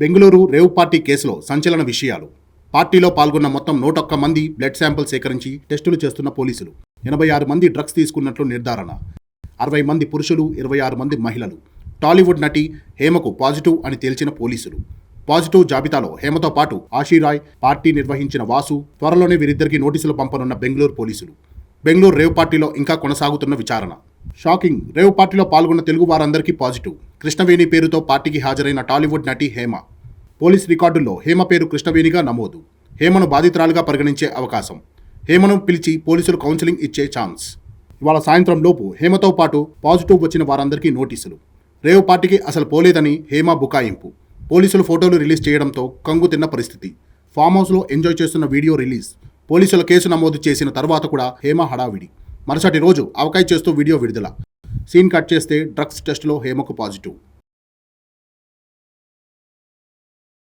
Bengaluru rave party కేసులో సంచలన విషయాలు. పార్టీలో పాల్గొన్న మొత్తం నూటొక్క మంది బ్లడ్ శాంపిల్ సేకరించి టెస్టులు చేస్తున్న పోలీసులు. ఎనభై ఆరు మంది డ్రగ్స్ తీసుకున్నట్లు నిర్ధారణ. అరవై మంది పురుషులు ఇరవై ఆరు మంది మహిళలు. టాలీవుడ్ నటి హేమకు పాజిటివ్ అని తేల్చిన పోలీసులు. పాజిటివ్ జాబితాలో హేమతో పాటు ఆషీరాయ్ పార్టీ నిర్వహించిన వాసు త్వరలోనే వీరిద్దరికి నోటీసులు పంపనున్న బెంగళూరు పోలీసులు. బెంగళూరు రేవ్ పార్టీలో ఇంకా కొనసాగుతున్న విచారణ. షాకింగ్ రేవ్ పార్టీలో పాల్గొన్న తెలుగు వారందరికీ పాజిటివ్. కృష్ణవేణి పేరుతో పార్టీకి హాజరైన టాలీవుడ్ నటి హేమ. పోలీస్ రికార్డుల్లో హేమ పేరు కృష్ణవేణిగా నమోదు. హేమను బాధితురాలుగా పరిగణించే అవకాశం. హేమను పిలిచి పోలీసులు కౌన్సిలింగ్ ఇచ్చే ఛాన్స్. ఇవాళ సాయంత్రం లోపు హేమతో పాటు పాజిటివ్ వచ్చిన వారందరికీ నోటీసులు. రేవు పార్టీకి అసలు పోలేదని హేమ బుకాయింపు. పోలీసులు ఫోటోలు రిలీజ్ చేయడంతో కంగు తిన్న పరిస్థితి. ఫామ్ హౌస్లో ఎంజాయ్ చేస్తున్న వీడియో రిలీజ్. పోలీసుల కేసు నమోదు చేసిన తర్వాత కూడా హేమ హడావిడి. మరుసటి రోజు అవకాయ చేస్తూ వీడియో విడుదల. సీన్ కట్ చేస్తే డ్రగ్స్ టెస్టులో హేమకు పాజిటివ్.